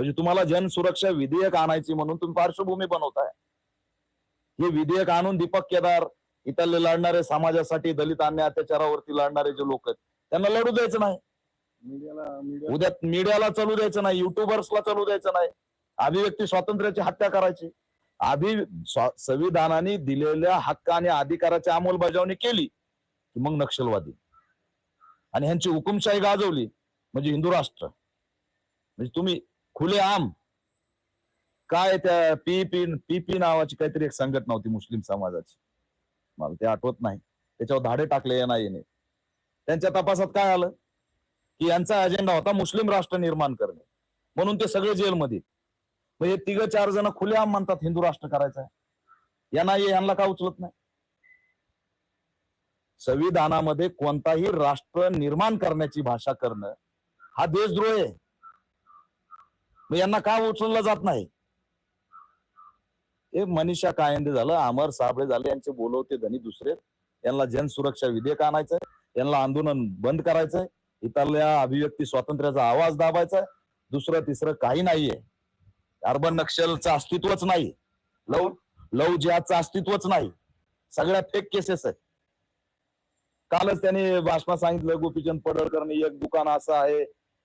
म्हणजे तुम्हाला जन सुरक्षा विधेयक आणायची म्हणून तुम्ही पार्श्वभूमी बनवताय. हे विधेयक आणून दीपक केदार इथले लढणारे समाजासाठी दलित अन्याय अत्याचारावरती लढणारे जे लोक आहेत त्यांना लढू द्यायचं नाही. उद्या मीडियाला चालू द्यायचं नाही युट्यूबर्सला चालू द्यायचं नाही. अभिव्यक्ती स्वातंत्र्याची हत्या करायची. अभि स्वा- संविधानाने दिलेल्या हक्क आणि अधिकाराची अंमलबजावणी केली की मग नक्षलवादी. आणि ह्यांची हुकुमशाही गाजवली म्हणजे हिंदू राष्ट्र. म्हणजे तुम्ही खुले आम. काय त्या पी पीपी नावाची काहीतरी एक संघटना होती मुस्लिम समाजाची. मला ते आठवत नाही. त्याच्यावर धाडे टाकले या नाही त्यांच्या तपासात काय आलं? की यांचा अजेंडा होता मुस्लिम राष्ट्र निर्माण करणे. म्हणून ते सगळे जेलमध्ये. म्हणजे तिघ चार जण खुलेआम म्हणतात हिंदू राष्ट्र करायचं आहे. यांना यांना का उचलत नाही? संविधानामध्ये कोणताही राष्ट्र निर्माण करण्याची भाषा करणं हा देशद्रोह आहे. मग यांना का उचललं जात नाही? हे मनीषा कायंदे झालं अमर साबळे झाले यांचे बोलवते धनी दुसरे. यांना जन सुरक्षा विधेयक आणायचंय यांना आंदोलन बंद करायचंय इथल्या अभिव्यक्ती स्वातंत्र्याचा आवाज दाबायचा दुसरं तिसरं काही नाहीये. अर्बन नक्षलचं अस्तित्वच नाही. लव लव जिहादचं अस्तित्वच नाही. सगळ्या फेक केसेस आहेत. कालच त्यांनी भाषणात सांगितलं गोपीचंद पडळकरने एक दुकान असं आहे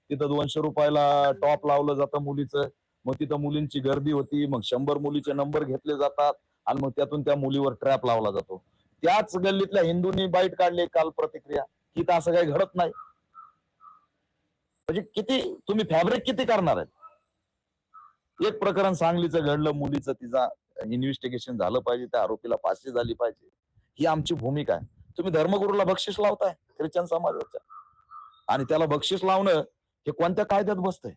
तिथं दोनशे रुपयाला टॉप लावलं जातं मुलीचं. मग तिथं मुलींची गर्दी होती मग शंभर मुलीचे नंबर घेतले जातात आणि मग त्यातून त्या मुलीवर ट्रॅप लावला जातो. त्याच गल्लीतल्या हिंदूंनी बाईट काढली काल प्रतिक्रिया की तर असं काही घडत नाही. म्हणजे किती तुम्ही फॅब्रिक किती करणार आहे एक प्रकरण सांगलीचं घडलं मुलीचं तिचा इन्व्हेस्टिगेशन झालं पाहिजे त्या आरोपीला फाशी झाली पाहिजे. ही आमची भूमिका आहे. तुम्ही धर्मगुरूला बक्षीस लावताय ख्रिश्चन समाजाच्या आणि त्याला बक्षीस लावणं हे कोणत्या कायद्यात बसतंय?